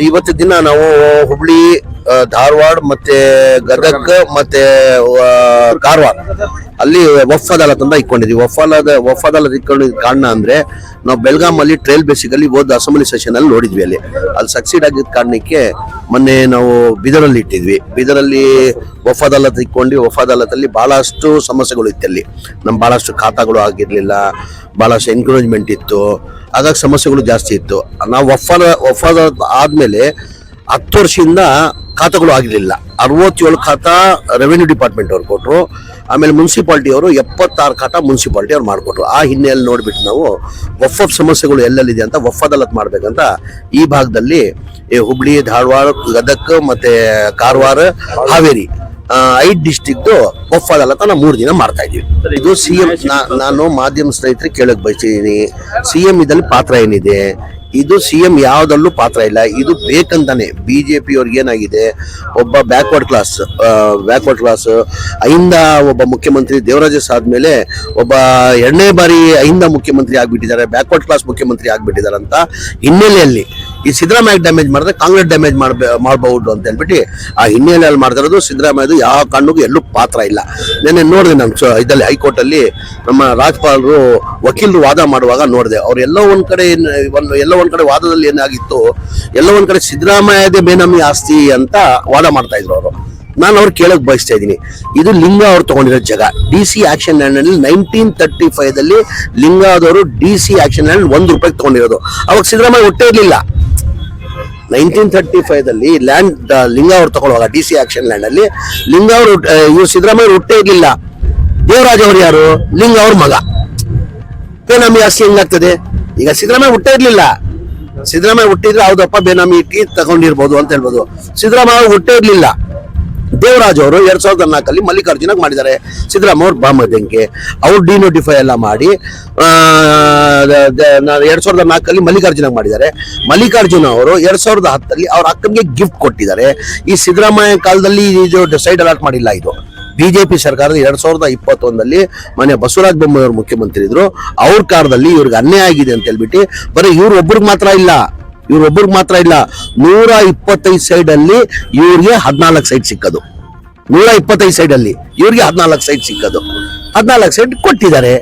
ಇವತ್ತು ದಿನ ನಾವು ಹುಬ್ಳಿ ಧಾರವಾಡ ಮತ್ತೆ ಗದಗ ಮತ್ತೆ ಕಾರವಾರ. ಅಲ್ಲಿ ವಫ್ ಅದಾಲತ್ ಇಕ್ಕೊಂಡಿದ್ವಿ ಇಟ್ಕೊಂಡಿದ್ವಿ. ವಫ್ ವಫ್ ಇಟ್ಕೊಂಡಿದ್ ಕಾರಣ ಅಂದ್ರೆ ನಾವು ಬೆಳಗಾಮಲ್ಲಿ ಟ್ರೈಲ್ ಬೇಸಿಕಲ್ಲಿ ಹೋದ ಅಸೆಂಬ್ಲಿ ಸೆಷನ್ ಅಲ್ಲಿ ನೋಡಿದ್ವಿ ಅಲ್ಲಿ. ಅಲ್ಲಿ ಸಕ್ಸೀಡ್ ಆಗಿದ್ದ ಕಾರಣಕ್ಕೆ ಮೊನ್ನೆ ನಾವು ಬೀದರಲ್ಲಿ ಇಟ್ಟಿದ್ವಿ. ಬೀದರಲ್ಲಿ ವಫ್ ಅದಾಲತ್ ಇಟ್ಕೊಂಡು ವಫ್ ಬಹಳಷ್ಟು ಸಮಸ್ಯೆಗಳು ಇತ್ತು ಅಲ್ಲಿ. ನಮ್ಮ ಬಹಳಷ್ಟು ಖಾತಾಗಳು ಆಗಿರ್ಲಿಲ್ಲ, ಬಹಳಷ್ಟು ಎನ್ಕರೇಜ್ಮೆಂಟ್ ಇತ್ತು ಹಾಗಾಗಿ ಸಮಸ್ಯೆಗಳು ಜಾಸ್ತಿ ಇತ್ತು. ನಾವು ವಫಾದ ವಫಾದ ಆದ್ಮೇಲೆ ಹತ್ತು ವರ್ಷದಿಂದ ಖಾತಾಗಳು ಆಗಿರಲಿಲ್ಲ. ಅರವತ್ತೇಳು ಖಾತಾ ರೆವೆನ್ಯೂ ಡಿಪಾರ್ಟ್ಮೆಂಟ್ ಅವ್ರು ಕೊಟ್ಟರು ಆಮೇಲೆ ಮುನ್ಸಿಪಾಲ್ಟಿ ಅವರು ಎಪ್ಪತ್ತಾರು ಖಾತಾ ಮುನ್ಸಿಪಾಲ್ಟಿ ಅವ್ರು ಮಾಡಿಕೊಟ್ರು. ಆ ಹಿನ್ನೆಲೆ ನೋಡ್ಬಿಟ್ಟು ನಾವು ಆಫ್ ಸಮಸ್ಯೆಗಳು ಎಲ್ಲೆಲ್ಲಿದೆ ಅಂತ ವಫ್ ಅದಾಲತ್ ಮಾಡ್ಬೇಕಂತ ಈ ಭಾಗದಲ್ಲಿ ಈ ಹುಬ್ಳಿ, ಧಾರವಾಡ, ಗದಗ್ ಮತ್ತೆ ಕಾರವಾರ, ಹಾವೇರಿ ಐದು ಡಿಸ್ಟಿಕ್ದು ನಾವು ಮೂರು ದಿನ ಮಾಡ್ತಾ ಇದೀವಿ. ಇದು ಸಿ ಎಂ ನಾನು ಮಾಧ್ಯಮ ಸ್ನೇಹಿತರಿಗೆ ಕೇಳಕ್ಕೆ ಬಯಸ್ತಿದ್ದೀನಿ ಸಿ ಎಂ ಇದಲ್ಲಿ ಪಾತ್ರ ಏನಿದೆ? ಇದು ಸಿ ಎಂ ಯಾವ್ದಲ್ಲೂ ಪಾತ್ರ ಇಲ್ಲ. ಇದು ಬೇಕಂತಾನೆ. ಬಿಜೆಪಿ ಅವ್ರಿಗೆ ಏನಾಗಿದೆ? ಒಬ್ಬ ಬ್ಯಾಕ್ವರ್ಡ್ ಕ್ಲಾಸ್ ಬ್ಯಾಕ್ವರ್ಡ್ ಕ್ಲಾಸ್ ಐಂದ ಒಬ್ಬ ಮುಖ್ಯಮಂತ್ರಿ, ದೇವರಾಜಸ್ ಆದಮೇಲೆ ಒಬ್ಬ ಎರಡನೇ ಬಾರಿ ಐಂದ ಮುಖ್ಯಮಂತ್ರಿ ಆಗಿಬಿಟ್ಟಿದ್ದಾರೆ ಬ್ಯಾಕ್ವರ್ಡ್ ಕ್ಲಾಸ್ ಮುಖ್ಯಮಂತ್ರಿ ಆಗಿಬಿಟ್ಟಿದ್ದಾರೆ ಅಂತ ಹಿನ್ನೆಲೆಯಲ್ಲಿ. ಈ ಸಿದ್ದರಾಮಯ್ಯ ಡ್ಯಾಮೇಜ್ ಮಾಡಿದ್ರೆ ಕಾಂಗ್ರೆಸ್ ಡ್ಯಾಮೇಜ್ ಮಾಡ್ಬೇ, ಮಾಡಬಹುದು ಅಂತ ಹೇಳ್ಬಿಟ್ಟು ಆ ಹಿನ್ನೆಲೆಯಲ್ಲಿ ಮಾಡ್ತಿರೋದು ಸಿದ್ದರಾಮಯ್ಯದು ಯಾವ ಕಾರಣಕ್ಕೂ ಎಲ್ಲೂ ಪಾತ್ರ ಇಲ್ಲ. ನೆನ್ನೆ ನೋಡಿದೆ ನಾನು ಇದರಲ್ಲಿ ಹೈಕೋರ್ಟ್ ಅಲ್ಲಿ ನಮ್ಮ ರಾಜ್ಪಾಲರು ವಕೀಲರು ವಾದ ಮಾಡುವಾಗ ನೋಡಿದೆ. ಅವ್ರು ಎಲ್ಲೋ ಒಂದು ಕಡೆ ಒಂದು, ಎಲ್ಲೋ ಒಂದ್ ಕಡೆ ವಾದದಲ್ಲಿ ಏನಾಗಿತ್ತು, ಎಲ್ಲ ಒಂದು ಕಡೆ ಸಿದ್ದರಾಮಯ್ಯದೇ ಬೇನಾಮಿ ಆಸ್ತಿ ಅಂತ ವಾದ ಮಾಡ್ತಾ ಇದ್ರು ಅವರು. ನಾನು ಅವ್ರು ಕೇಳಕ್ ಬಯಸ್ತಾ ಇದ್ದೀನಿ. ಇದು ಲಿಂಗ ಅವ್ರು ತಗೊಂಡಿರೋ ಜಾಗ. ಡಿ ಸಿ ಆಕ್ಷನ್ ಲ್ಯಾಂಡ್ ಅಲ್ಲಿ ನೈನ್ಟೀನ್ ತರ್ಟಿ ಫೈವ್ ದಲ್ಲಿ ಲಿಂಗಾದವರು ಡಿ ಸಿ ಆಕ್ಷನ್ ಲ್ಯಾಂಡ್ ಒಂದು ರೂಪಾಯಿ ತಗೊಂಡಿರೋದು. ಅವಾಗ ಸಿದ್ದರಾಮಯ್ಯ ಹೊಟ್ಟೆ ಇರ್ಲಿಲ್ಲ. ನೈನ್ಟೀನ್ ತರ್ಟಿ ಫೈವ್ ದಲ್ಲಿ ಲ್ಯಾಂಡ್ ಲಿಂಗ ಅವ್ರು ತಗೊಳ್ಳುವಾಗ ಡಿ ಸಿ ಆಕ್ಷನ್ ಲ್ಯಾಂಡ್ ಅಲ್ಲಿ ಲಿಂಗ ಅವರು ಇವ್ರು ಸಿದ್ದರಾಮಯ್ಯ ಹುಟ್ಟೇ ಇರಲಿಲ್ಲ. ದೇವರಾಜ್ ಅವ್ರು ಯಾರು? ಲಿಂಗ ಅವ್ರ ಮಗ. ಬೇನಾಮಿ ಆಸ್ತಿ ಹೆಂಗಾಗ್ತದೆ? ಈಗ ಸಿದ್ದರಾಮಯ್ಯ ಹುಟ್ಟೇ ಇರಲಿಲ್ಲ. ಸಿದ್ದರಾಮಯ್ಯ ಹುಟ್ಟಿದ್ರೆ ಹೌದಪ್ಪ, ಬೇನಾಮಿ ಇಟ್ಟಿ ತಗೊಂಡಿರ್ಬೋದು ಅಂತ ಹೇಳ್ಬೋದು. ಸಿದ್ದರಾಮಯ್ಯ ಹುಟ್ಟೇ ಇರ್ಲಿಲ್ಲ. ದೇವರಾಜ್ ಅವರು ಎರಡ್ ಸಾವಿರದ ನಾಲ್ಕಲ್ಲಿ ಮಲ್ಲಿಕಾರ್ಜುನಾಗಿ ಮಾಡಿದ್ದಾರೆ. ಸಿದ್ದರಾಮಯ್ಯ ಅವ್ರು ಬಾಮದಂಗೆ ಅವ್ರು ಡಿನೋಟಿಫೈ ಎಲ್ಲ ಮಾಡಿ ಎರಡ್ ಸಾವಿರದ ನಾಲ್ಕಲ್ಲಿ ಮಲ್ಲಿಕಾರ್ಜುನ ಮಾಡಿದ್ದಾರೆ. ಮಲ್ಲಿಕಾರ್ಜುನ ಅವರು ಎರಡ್ ಸಾವಿರದ ಹತ್ತಲ್ಲಿ ಅವ್ರ ಅಕ್ಕನಿಗೆ ಗಿಫ್ಟ್ ಕೊಟ್ಟಿದ್ದಾರೆ. ಈ ಸಿದ್ದರಾಮಯ್ಯ ಕಾಲದಲ್ಲಿ ಇದು ಡಿಸೈಡ್ ಅಲಾಟ್ ಮಾಡಿಲ್ಲ ಇದು. ಬಿಜೆಪಿ ಸರ್ಕಾರದ ಎರಡ್ ಸಾವಿರದ ಇಪ್ಪತ್ತೊಂದಲ್ಲಿ ಮನೆ ಬಸವರಾಜ ಬೊಮ್ಮಾಯಿ ಅವರು ಮುಖ್ಯಮಂತ್ರಿ ಇದ್ರು. ಅವ್ರ ಕಾಲದಲ್ಲಿ ಇವ್ರಿಗೆ ಅನ್ಯಾಯ ಆಗಿದೆ ಅಂತ ಹೇಳ್ಬಿಟ್ಟು ಬರೀ ಇವ್ರು ಒಬ್ರಿಗೆ ಮಾತ್ರ ಇಲ್ಲ. ಇವ್ರು ಮಾತ್ರ ಇಲ್ಲ ನೂರ ಇಪ್ಪತ್ತೈದು ಸೈಡ್ ಅಲ್ಲಿ ಇವ್ರಿಗೆ ಹದಿನಾಲ್ಕು ಸೈಟ್ ಸಿಕ್ಕದು. ನೂರ ಇಪ್ಪತ್ತೈದು ಸೈಡ್ ಅಲ್ಲಿ ಇವ್ರಿಗೆ ಹದಿನಾಲ್ಕು ಸೈಟ್ ಸಿಕ್ಕದು. ಹದಿನಾಲ್ಕು ಸೈಟ್ ಕೊಟ್ಟಿದ್ದಾರೆ.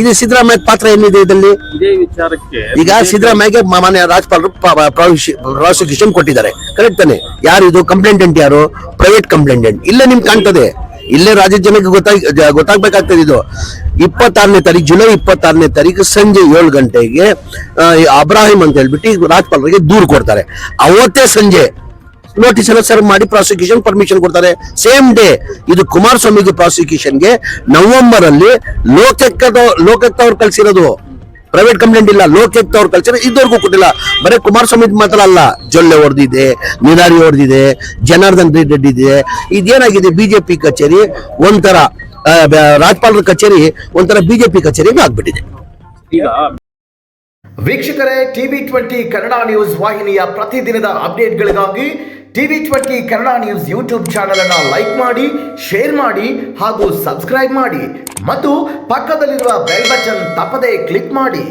ಇದು ಸಿದ್ದರಾಮಯ್ಯ ಪಾತ್ರ ಏನಿದೆ ಇದರಲ್ಲಿ? ಈಗ ಸಿದ್ದರಾಮಯ್ಯಗೆ ಮಾನ್ಯ ರಾಜ್ಪಾಲರು ಪ್ರಾಸಿಕ್ಯೂಷನ್ ಕೊಟ್ಟಿದ್ದಾರೆ. ಕರೆಕ್ಟ್ ತಾನೆ? ಯಾರು ಇದು? ಕಂಪ್ಲೇಂಟೆಂಟ್ ಯಾರು? Private complainant. ಇಲ್ಲೇ ನಿಮ್ಗೆ ಕಾಣ್ತದೆ. ಇಲ್ಲೇ ರಾಜ್ಯದ ಜನಕ್ಕೆ ಗೊತ್ತಾಗ್ ಗೊತ್ತಾಗ್ಬೇಕಾಗ್ತದೆ ಇದು. ಇಪ್ಪತ್ತಾರನೇ ತಾರೀಕು, ಜುಲೈ ಇಪ್ಪತ್ತಾರನೇ ತಾರೀಕು ಸಂಜೆ ಏಳು ಗಂಟೆಗೆ ಅಬ್ರಾಹಿಂ ಅಂತ ಹೇಳ್ಬಿಟ್ಟು ರಾಜ್ಪಾಲರಿಗೆ ದೂರು ಕೊಡ್ತಾರೆ. ಅವತ್ತೇ ಸಂಜೆ ನೋಟಿಸ್ ಎಲ್ಲ ಸರ್ವ್ ಮಾಡಿ ಪ್ರಾಸಿಕ್ಯೂಷನ್ ಪರ್ಮಿಷನ್ ಕೊಡ್ತಾರೆ. ಸೇಮ್ ಡೇ ಇದು ಕುಮಾರಸ್ವಾಮಿಗೆ ಪ್ರಾಸಿಕ್ಯೂಷನ್ಗೆ ನವೆಂಬರ್ ಅಲ್ಲಿ ಲೋಕಕ್ಕದ ಲೋಕಾಯುಕ್ತ ಅವ್ರು ಕಳ್ಸಿರೋದು. ಪ್ರೈವೇಟ್ ಕಂಪ್ಲೇಂಟ್ ಇಲ್ಲ, ಲೋಕಕ್ಕೆ ಅವ್ರು ಕಳ್ಸಿರೋ ಇದುವರೆಗೂ ಕೊಟ್ಟಿಲ್ಲ. ಬರೀ ಕುಮಾರಸ್ವಾಮಿ ಮಾತ್ರ ಅಲ್ಲ, ಜೊಲ್ಲೆ ಹೊಡೆದಿದೆ ನಿರಾರಿ ಹೊಡೆದಿದೆ, ಜನಾರ್ದನ್ ರೆಡ್ಡಿ ಇದೆ, ಇದೇನಾಗಿದೆ ಬಿಜೆಪಿ ಕಚೇರಿ, ಒಂಥರ. ರಾಜ್ಪಾಲರ ಕಚೇರಿ ಒಂಥರ ಬಿಜೆಪಿ ಕಚೇರಿ ಆಗ್ಬಿಟ್ಟಿದೆ. ಈಗ ವೀಕ್ಷಕರೇ ಟಿವಿ ಟ್ವೆಂಟಿ ಕನ್ನಡ ನ್ಯೂಸ್ ವಾಹಿನಿಯ ಪ್ರತಿದಿನದ ಅಪ್ಡೇಟ್ಗಳಿಗಾಗಿ TV twenty Kannada news YouTube channel ಅನ್ನು ಲೈಕ್ ಮಾಡಿ ಶೇರ್ ಮಾಡಿ ಹಾಗೂ ಸಬ್ಸ್ಕ್ರೈಬ್ ಮಾಡಿ. ಮತ್ತು ಪಕ್ಕದಲ್ಲಿರುವ ಬೆಲ್ ಬಟನ್ ತಪ್ಪದೇ ಕ್ಲಿಕ್ ಮಾಡಿ.